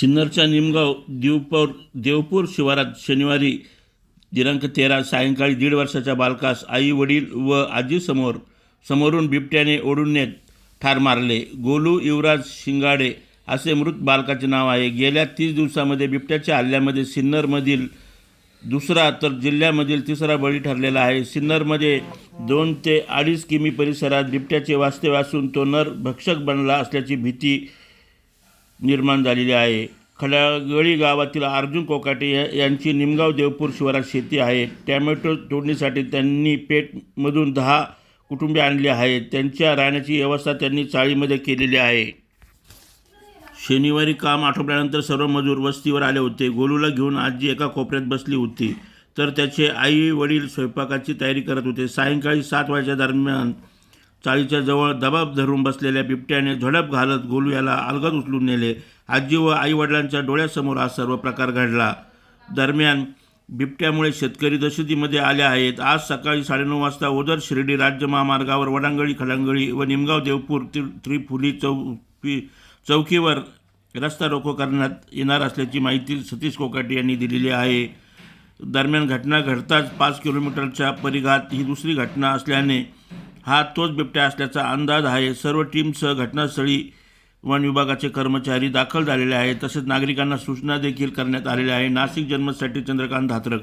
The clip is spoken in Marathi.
सिन्नरच्या निमगाव देवपूर देवपूर शिवारात शनिवारी दिनांक तेरा सायंकाळी दीड वर्षाच्या बालकास आई वडील व आजीसमोर समोरून बिबट्याने ओढून नेत ठार मारले. गोलू युवराज शिंगाडे असे मृत बालकाचे नाव आहे. गेल्या तीस दिवसामध्ये बिबट्याच्या हल्ल्यामध्ये सिन्नरमधील दुसरा तर जिल्ह्यामधील तिसरा बळी ठरलेला आहे. सिन्नरमध्ये दोन ते अडीच किमी परिसरात बिबट्याचे वास्तव्य असून तो नर भक्षक बनला असल्याची भीती निर्माण झालेली आहे. खडागळी गावातील अर्जुन कोकाटे यांची निमगाव देवपूर शिवारात शेती आहे. टॅमॅटो तोडणीसाठी त्यांनी पेठमधून दहा कुटुंबे आणली आहेत. त्यांच्या राहण्याची व्यवस्था त्यांनी चाळीमध्ये केलेली आहे. शनिवारी काम आठवल्यानंतर सर्व मजूर वस्तीवर आले होते. गोलूला घेऊन आजी एका कोपऱ्यात बसली होती. तर त्याचे आई वडील स्वयंपाकाची तयारी करत होते. सायंकाळी सात वाजेच्या दरम्यान चाळीच्या जवळ दबाब धरून बसलेल्या बिबट्याने झडप घालत गोलू याला अलगद उचलून नेले. आजी व आईवडिलांच्या डोळ्यासमोर हा सर्व प्रकार घडला. दरम्यान बिबट्यामुळे शेतकरी दशदीमध्ये आले आहेत. आज सकाळी साडेनऊ वाजता ओदर शिर्डी राज्य महामार्गावर वडांगळी खडांगळी व निमगाव देवपूर त्रि त्रिफुली चौकी चौकीवर रस्ता रोको करण्यात येणार असल्याची माहिती सतीश कोकाटे यांनी दिलेली आहे. दरम्यान घटना घडताच पाच किलोमीटरच्या परिघात ही दुसरी घटना असल्याने हा तोच बिबट्या असल्याचा अंदाज आहे. सर्व टीमसह घटनास्थळी वन विभागाचे कर्मचारी दाखल झालेले आहेत. तसेच नागरिकांना सूचना देखील करण्यात आलेल्या आहे. नाशिक जन्मसाठी चंद्रकांत धात्रक